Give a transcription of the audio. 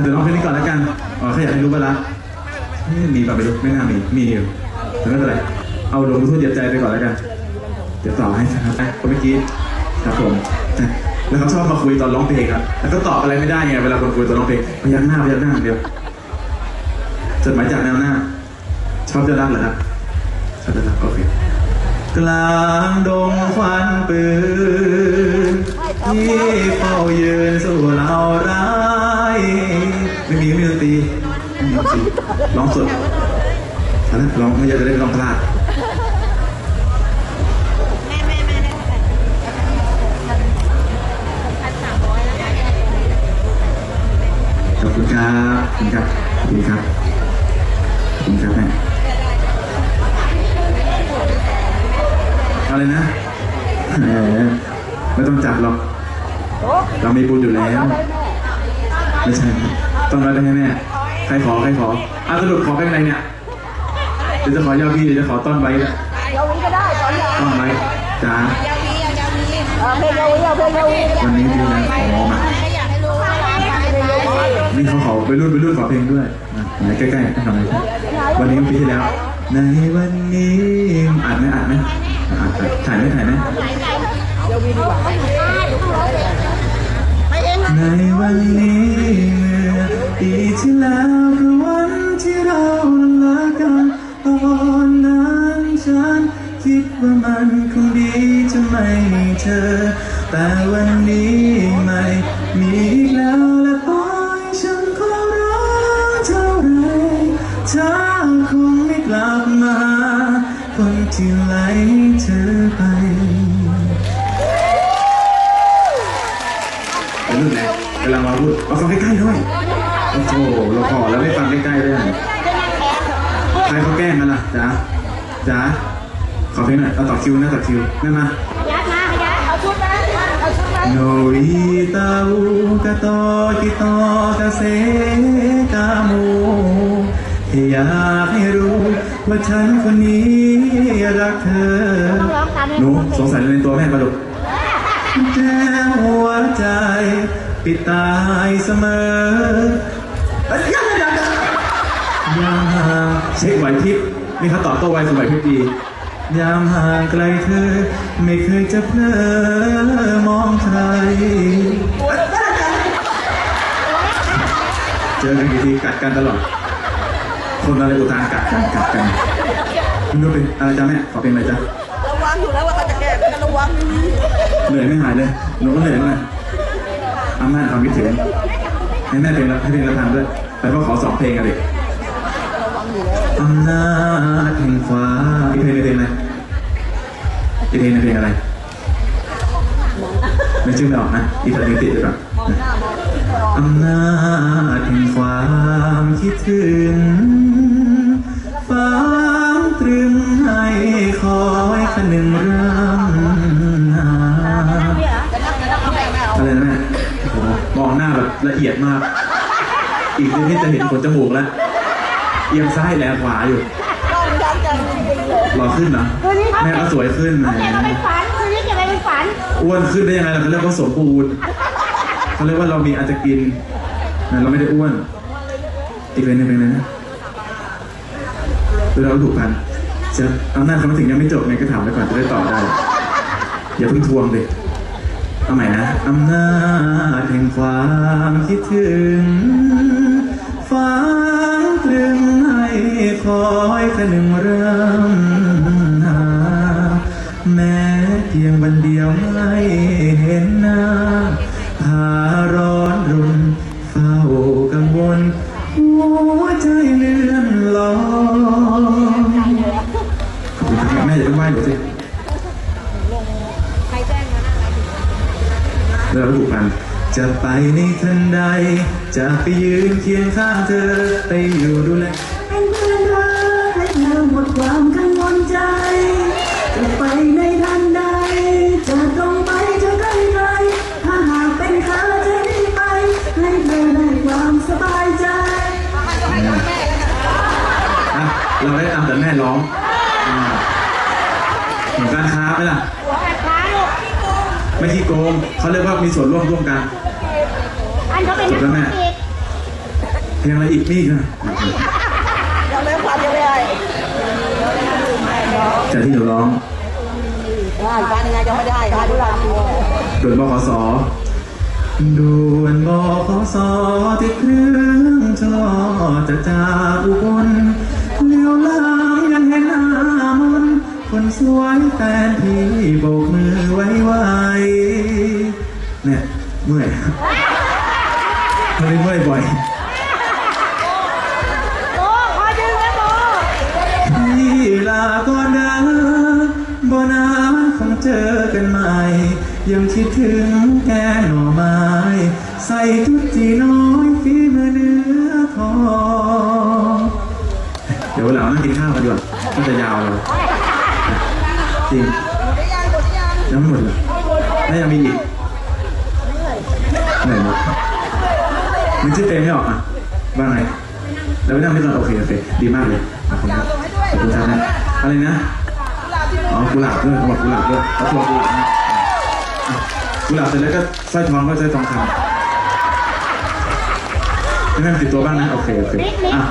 เดี๋ยวลองเพลงนี้ก่อนแล้วกันอ๋อแค่อยากให้รู้ว่ารักเอ๊ะมีป่ะไม่รู้ไม่น่ามี มีอยู่แต่ไม่เป็นไร เอาลงทุนเหยียบใจไปก่อนแล้วกัน เดี๋ยวต่อให้ครับคนเมื่อกี้ครับผมแล้วเขาชอบมาคุยตอนร้องเพลงครับแล้วก็ตอบอะไรไม่ได้ไง เวลาคนคุยตอนร้องเพลงพยักหน้าพยักหน้าอย่างเดียวจดหมายจากแนวหน้า ชอบจะรักเหรอครับชอบจะรักโอเค กลางดง ร้องไม่อยากจะได้ร้องพลาดแม่แม่แม่ได้เท่าไหร่พันสามร้อยแล้วค่ะขอบคุณครับขอบคุณครับขอบคุณครับขอบคุณครับแม่อะไรนะแหมไม่ต้องจับหรอก เรามีบุญอยู่แล้ว ไม่ใช่ครับต้องรับได้ให้แม่ ใครขอ ใครขออะสรุปขอเป็นอะไรเนี่ย เดี๋ยวจะขอยาวีเดี๋ยวจะขอต้อนไว้ละยาวีก็ได้ตอนยาต้อนไว้จ้ายาวนี้ยาวนี้เออเพลงยาวีเอาเพลงยาวีก็ได้วันนี้ดีนะขอมาไม่อยากให้รู้ว่าเราไปไปไปนี่เขาขอไปรุ่นไปรุ่นขอเพลงด้วยนะไหนใกล้ๆให้ทำอะไรครับวันนี้ปีที่แล้วในวันนี้อัดไหมอัดไหมอัดอัดถ่ายไหมถ่ายไหมยาวีดีกว่าไปเองนะในวันนี้เมื่อปีที่แล้วคือวันที่เรา เธอ แต่วันนี้ไม่มีอีกแล้วและปล่อยฉันขอร้องเท่าไรเธอคงไม่กลับมา คนที่ไล่เธอไปเป็นรุ่นไหนเวลามาพูดเอาฟังใกล้ๆด้วยโอ้โหเราขอแล้วไม่ฟังใกล้ๆด้วยใครเขาแกล้งกันล่ะจ๊ะจ๊ะขอเพลงหน่อยเอาต่อคิวนะต่อคิวนั่นมา โนอิตาอูกะโตกิโตกะเซกาโมอยากให้รู้ว่าฉันคนนี้รักเธอหนูสงสัยในตัวแม่ปะลูกแจ้วหัวใจ ปิดตายเสมอเอ้ยยังยังยังยามห่างเช็คไหวพริบนี่เขาตอบโต้ไวสุดไหวพริบดี ยามห่างไกลเธอ ไม่เคยจะเพลอมองใคร เจอกันกี่ทีกัดกันตลอด คนอะไรอุตานกัดกันกัดกันไม่รู้เป็นอะไรจ้าแม่ขอเป็นอะไรจ้าระวังอยู่แล้วว่าเขาจะแก้ก็ระวังเหนื่อยไม่หายเลยหนูก็เหนื่อยมากอาม่าความคิดถึงให้แม่เพลงละให้เพลงละพันด้วยแต่ก็ขอสองเพลงกันดิอำนาจแห่งฟ้าอีกเพลงเพลงไรอีก เพลงนงเพลงอะไรไม่ชื่อไม่ออกนะอีกเพลงติดหรือเปล่าอำนาจแห่งความคิดถึงฟ้าตรึงให้คอยคนึงเรื่องหาอะไรนะแม่มองหน้าแบบละเอียดมาก อีกนิดจะเห็นขนจมูกแล้วเอียงซ้ายแลขวาอยู่ ต้องยันกันจริงๆเลยหล่อขึ้นเหรอแม่ก็สวยขึ้นแหมเก็บไปฝันคืนนี้เก็บไปเป็นฝันอ้วนขึ้นได้ยังไงล่ะเขาเรียกว่าสมบูรณ์เขาเรียกว่าเรามีอาจจะกินแต่เราไม่ได้อ้วน อีกเพลงหนึงเป็นไงนะคือเราถูกพันจะอำนาจเขามาถึงยังไม่จบไงก็ถามไปก่อนจะได้ตอบได้ อย่าเพิ่งทวงเลยเอาใหม่นะอำนาจแห่งความคิดถึง อยคนึงเรื่องหาแม้เพียงวันเดียวไม่เห็นหน้าพาร้อนรุนเฝ้ากังวลหัวใจเลื่อนลอยแม่อย่าเพิ่ไหว้หนูสิใครแจ้งมาล้วผูกพันจะไปในทันใด จะไปยืนเคียงข้างเธอ ไปอยู่ดูแล เราได้ตามแต่แม่ร้องอ่าเห็นการค้าไหมล่ะหัวอัดขาลูกไม่ขี้โกงเขาเรียกว่ามีส่วนร่วมร่วมกันอันเขาเป็นนักธุรกิจเพลงอะไรอีกนี่นะยังไม่ฟังยังไม่ได้จากที่หนูร้องอ่านการยังไงยังไม่ได้ค่ะดูหลังด่วนบขสด่วนบขสติดเครื่องชะลอจะจากอุบล สวยแฟนพี่โบกมือไว้ไว้เนี่ยเมื่อยไม่ได้เมื่อยบ่อยโอ้ขอดึงนะโบพี่ลาก่อนนะบ่นาคงเจอกันใหม่ ยังคิดถึงแกงหน่อไม้ จริงยังไม่หมดเลยแล้วยังมีอีกไหนหมดนึกชื่อเพลงไม่ออกอะว่าไงแล้วไม่นั่งไม่ตอนโอเคโอเคดีมากเลยขอบคุณครับขอบคุณครับนะอะไรนะอ๋อกุหลาบด้วยเขาบอกกุหลาบด้วยเขาตัวกุหลาบนะกุหลาบเสร็จแล้วก็สร้อยทองก็สร้อยทองคำให้แม่ติดตัวบ้างนะโอเคโอเคอะ